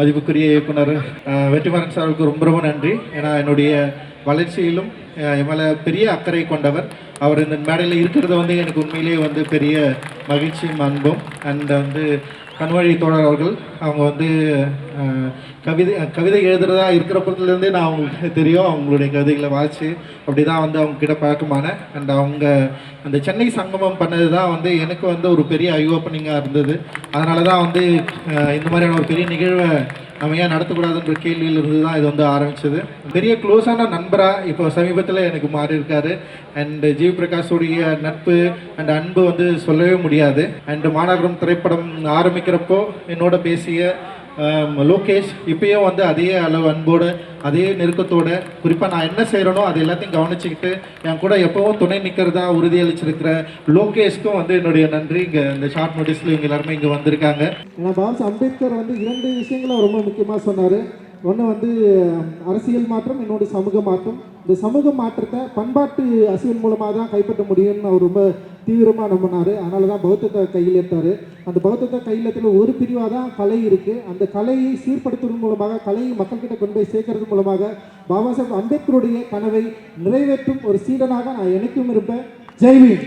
மதிப்புக்குரிய இயக்குனர் வெற்றிமாறன் சாருக்கு ரொம்ப ரொம்ப நன்றி. ஏன்னா என்னுடைய வளர்ச்சியிலும் என் மேலே பெரிய அக்கறை கொண்டவர். அவர் இந்த மேடையில் இருக்கிறது வந்து எனக்கு உண்மையிலேயே வந்து பெரிய மகிழ்ச்சியும் அன்பும் அண்ட் வந்து கண்வழி தோழர் அவர்கள் அவங்க வந்து கவிதை கவிதை எழுதுறதா இருக்கிறப்பத்துலேருந்தே நான் அவங்களுக்கு தெரியும். அவங்களுடைய கவிதைகளை வாசித்து அப்படி தான் வந்து அவங்க கிட்ட பழக்கமான அண்ட் அவங்க அந்த சென்னை சங்கமம் பண்ணது தான் வந்து எனக்கு வந்து ஒரு பெரிய ஐ ஓப்பனிங்காக இருந்தது. அதனால தான் வந்து இந்த மாதிரியான ஒரு பெரிய நிகழ்வை நம்ம ஏன் நடத்தக்கூடாதுன்ற கேள்வியிலிருந்து தான் இது வந்து ஆரம்பிச்சது. பெரிய க்ளோஸான நண்பராக இப்போ சமீபத்தில் எனக்கு மாறி இருக்காரு. அண்ட் ஜீவ் பிரகாஷுடைய நட்பு அண்ட் அன்பு வந்து சொல்லவே முடியாது. அண்டு மாநகரம் திரைப்படம் ஆரம்பிக்கிறப்போ என்னோட பேசிய லோகேஷ் இப்பயும் வந்து அதே அளவு அன்போடு அதே நெருக்கத்தோட குறிப்பாக நான் என்ன செய்கிறேனோ அது எல்லாத்தையும் கவனிச்சுக்கிட்டு என் கூட எப்போவும் துணை நிற்கிறதா உறுதியளிச்சிருக்கிற லோகேஷ்க்கும் வந்து என்னுடைய நன்றி. இங்கே இந்த ஷார்ட் நோட்டீஸில் இவங்க எல்லாருமே இங்கே வந்திருக்காங்க. ஏன்னா அம்பேத்கர் வந்து இரண்டு விஷயங்களை ரொம்ப முக்கியமாக சொன்னார். ஒன்று வந்து அரசியல் மாற்றம் இன்னொன்று சமூக மாற்றம். இந்த சமூக மாற்றத்தை பண்பாட்டு அரசியல் மூலமாக தான் கைப்பற்ற முடியும்னு அவர் ரொம்ப தீவிரமாக நம்பினார். அதனால தான் பௌத்தத்தை கையில் எடுத்தார். அந்த பௌத்தத்தை கையில் ஒரு பிரிவாக தான் கலை இருக்குது அந்த கலையை சீர்படுத்துவதன் மூலமாக கலையை மக்கள்கிட்ட கொண்டு போய் சேர்க்கறது மூலமாக பாபா சாஹேப் அம்பேத்கருடைய கனவை நிறைவேற்றும் ஒரு சீடனாக நான் எனக்கும் இருப்பேன். ஜெய்வீன்